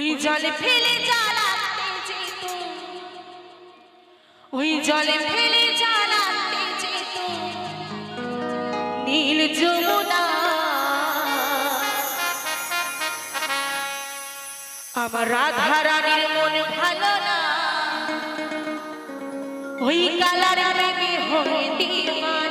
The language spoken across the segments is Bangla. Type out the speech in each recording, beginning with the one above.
ওই জলে ফেলে জ্বালাতে যেত। ওই জলে ফেলে জ্বালাতে যেত। নীল যমুনা। আমার রাধা রানীর মন ভালো না। ওই কালার আমি হয়ে দিমান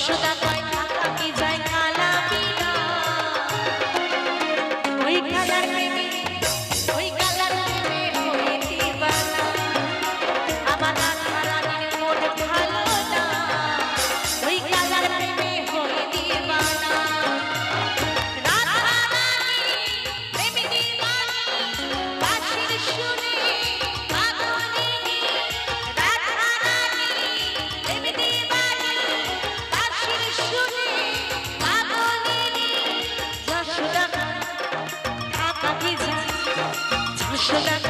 sugar Shut up.